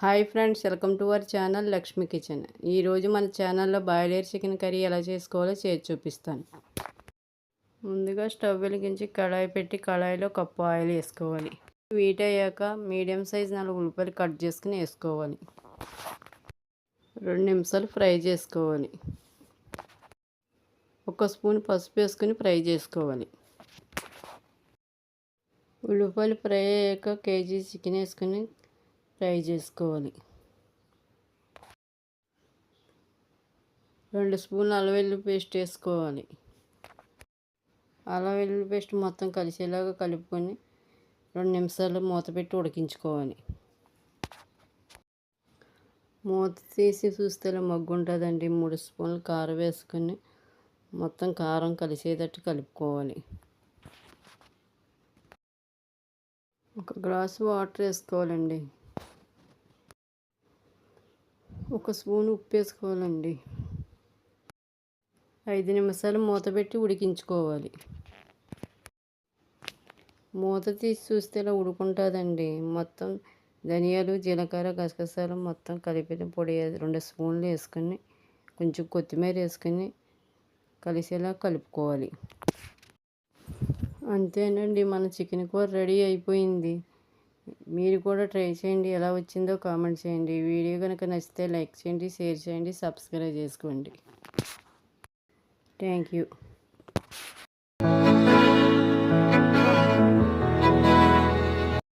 Hi friends welcome to our channel Lakshmi kitchen. ఈరోజు మన ఛానల్లో బాయిలర్ చికెన్ కర్రీ ఎలా చేసుకోవాలో చేసి చూపిస్తాను. ముందుగా స్టవ్ వెలిగించి కళాయి పెట్టి కళాయిలో కప్పు ఆయిల్ వేసుకోవాలి. వీట్ అయ్యాక మీడియం సైజ్ నాలుగు ఉల్లిపాయలు కట్ చేసుకుని వేసుకోవాలి. రెండు నిమిషాలు ఫ్రై చేసుకోవాలి. ఒక స్పూన్ పసుపు వేసుకుని ఫ్రై చేసుకోవాలి. ఉల్లిపాయలు ఫ్రై అయ్యాక కేజీ చికెన్ వేసుకుని ఫ్రై చేసుకోవాలి. రెండు స్పూన్లు అలవెల్లు పేస్ట్ వేసుకోవాలి. అల్లం పేస్ట్ మొత్తం కలిసేలాగా కలుపుకొని రెండు నిమిషాలు మూత పెట్టి ఉడికించుకోవాలి. మూత తీసి చూస్తే మగ్గు ఉంటుందండి మూడు స్పూన్లు కారం వేసుకొని మొత్తం కారం కలిసేటట్టు కలుపుకోవాలి. ఒక గ్లాసు వాటర్ వేసుకోవాలండి. ఒక స్పూన్ ఉప్పు వేసుకోవాలండి. ఐదు నిమిషాలు మూత పెట్టి ఉడికించుకోవాలి. మూత తీసి చూస్తే ఇలా ఉడుకుంటుందండి. మొత్తం ధనియాలు జీలకర్ర గసగసాలు మొత్తం కలిపిన పొడి రెండు స్పూన్లు వేసుకొని కొంచెం కొత్తిమీర వేసుకొని కలిసేలా కలుపుకోవాలి. అంతేనండి మన చికెన్ కూర రెడీ అయిపోయింది. మీరు కూడా ట్రై చేయండి. ఎలా వచ్చిందో కామెంట్ చేయండి. వీడియో కనుక నచ్చితే లైక్ చేయండి షేర్ చేయండి సబ్స్క్రైబ్ చేసుకోండి. Thank you.